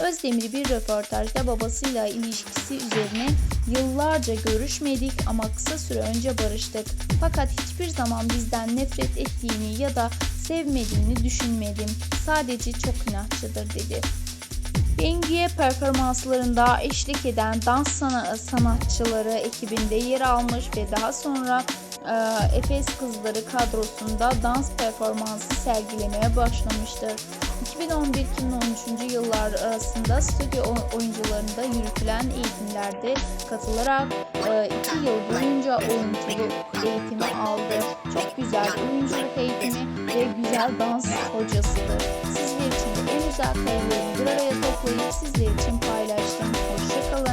Özdemir bir röportajda babasıyla ilişkisi üzerine yıllarca görüşmedik ama kısa süre önce barıştık. Fakat hiçbir zaman bizden nefret ettiğini ya da sevmediğini düşünmedim. Sadece çok inatçıdır dedi. Bengi'ye performanslarında eşlik eden dans sana- sanatçıları ekibinde yer almış ve daha sonra e, Efes Kızları kadrosunda dans performansı sergilemeye başlamıştır. 2011-2013 yıllar arasında stüdyo oyuncularında yürütülen eğitimlerde katılarak 2 yıl boyunca oyunculuk eğitimi aldı. Çok güzel oyunculuk eğitimi ve güzel dans hocasıdır. Sizler için en güzel karelerini bir araya toplayıp sizler için paylaştım. Hoşçakalın.